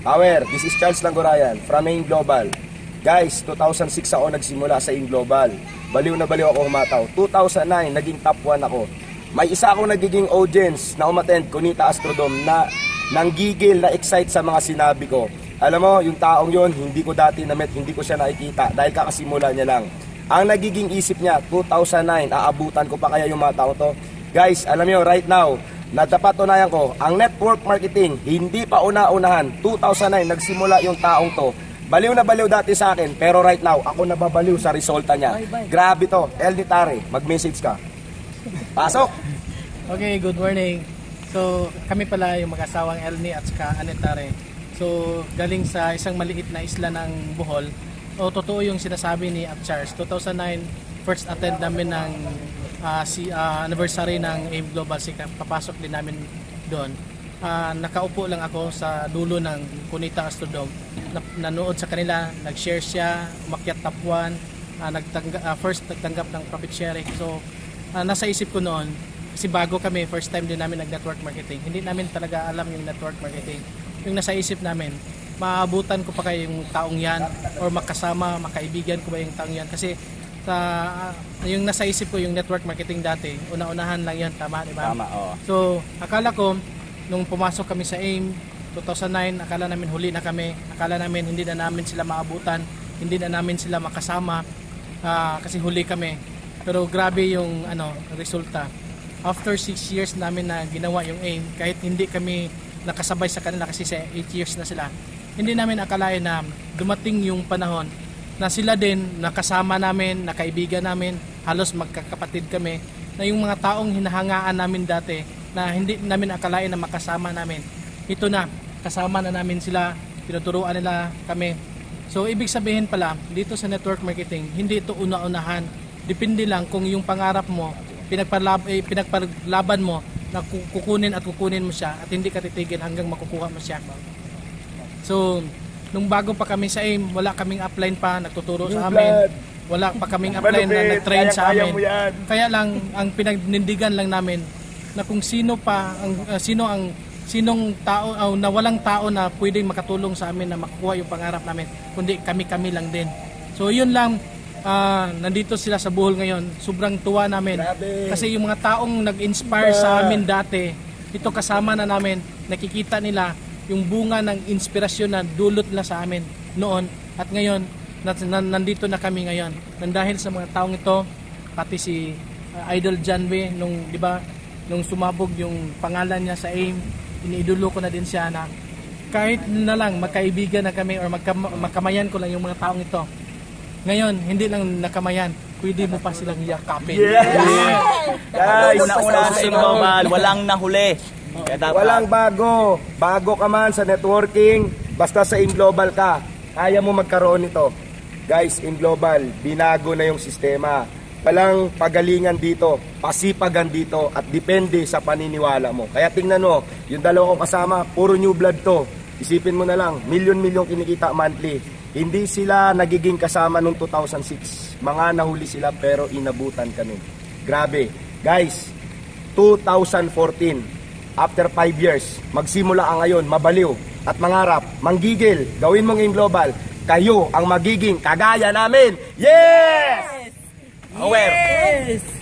Power, this is Charles Langorayan from AIM Global. Guys, 2006 ako nagsimula sa AIM Global. Baliw na baliw ako humataw. 2009, naging top 1 ako. May isa akong nagiging audience na umattend, Kunita Astrodome, na nanggigil na excite sa mga sinabi ko. Alam mo, yung taong yon hindi ko dati na-met, hindi ko siya nakikita dahil kakasimula niya lang. Ang nagiging isip niya, 2009, aabutan ko pa kaya yung mga tao to. Guys, alam niyo, right now, Nadapatunayan ko, ang network marketing, hindi pa una-unahan. 2009, nagsimula yung taong to. Baliw na baliw dati sa akin, pero right now, ako nababaliw sa resulta niya. Grabe to. El Nitare, mag-message ka. Pasok! Okay, good morning. So, kami pala yung mag-asawang Elni at saka Anetare. So, galing sa isang maliit na isla ng Bohol. O, totoo yung sinasabi ni At Charles. 2009, first attend namin ng uh, si uh, anniversary ng AIM Global SICA, papasok din namin doon. Uh, nakaupo lang ako sa dulo ng Kunita Astrodome. Na, nanood sa kanila, nag-share siya, umakyat top 1, uh, nagtangga, uh, first nagtanggap ng profit sharing. So, uh, nasa isip ko noon, kasi bago kami, first time din namin nag-network marketing. Hindi namin talaga alam yung network marketing. Yung nasa isip namin, maabutan ko pa kayo yung taong yan or makasama, makaibigan ko ba yung taong yan. Kasi sa uh, yung nasa isip ko yung network marketing dati, una-unahan lang yan, tama, di ba? Tama, oo. So, akala ko, nung pumasok kami sa AIM, 2009, akala namin huli na kami, akala namin hindi na namin sila maabutan, hindi na namin sila makasama, uh, kasi huli kami. Pero grabe yung ano, resulta. After 6 years namin na ginawa yung AIM, kahit hindi kami nakasabay sa kanila kasi sa 8 years na sila, hindi namin akalain na dumating yung panahon na sila din nakasama namin, nakaibigan namin, halos magkakapatid kami na yung mga taong hinahangaan namin dati na hindi namin akalain na makasama namin. Ito na, kasama na namin sila, tinuturuan nila kami. So ibig sabihin pala, dito sa network marketing, hindi ito una-unahan. Depende lang kung yung pangarap mo, pinagpalab eh, pinagpalaban mo na kukunin at kukunin mo siya at hindi ka titigil hanggang makukuha mo siya. So, nung bago pa kami sa AIM, wala kaming upline pa, nagtuturo sa amin. Wala pa kaming upline na nag-train sa amin. Kaya lang, ang pinagnindigan lang namin na kung sino pa, ang, uh, sino ang sinong tao uh, na walang tao na pwedeng makatulong sa amin na makuha yung pangarap namin kundi kami-kami lang din. So yun lang uh, nandito sila sa buhol ngayon. Sobrang tuwa namin. Grabe. kasi yung mga taong nag-inspire sa amin dati ito kasama na namin nakikita nila yung bunga ng inspirasyon na dulot nila sa amin noon at ngayon nandito na kami ngayon nang dahil sa mga taong ito pati si uh, Idol Janwe nung di ba nung sumabog yung pangalan niya sa AIM iniidolo ko na din siya na kahit na lang magkaibigan na kami or magkam- magkamayan ko lang yung mga taong ito ngayon hindi lang nakamayan pwede mo pa silang yakapin Yeah! yeah. Guys, una-una sa global, walang nahuli. Kaya dapat, Walang bago. Bago ka man sa networking, basta sa In Global ka, kaya mo magkaroon nito. Guys, In Global, binago na yung sistema. Walang pagalingan dito, pasipagan dito at depende sa paniniwala mo. Kaya tingnan mo, yung dalawa kong kasama, puro new blood to. Isipin mo na lang, milyon-milyon kinikita monthly. Hindi sila nagiging kasama noong 2006. Mga nahuli sila pero inabutan kami. Grabe. Guys, 2014, after 5 years, magsimula ka ngayon, mabaliw at mangarap, manggigil, gawin mong in global, kayo ang magiging kagaya namin. Yes! aware. Yes!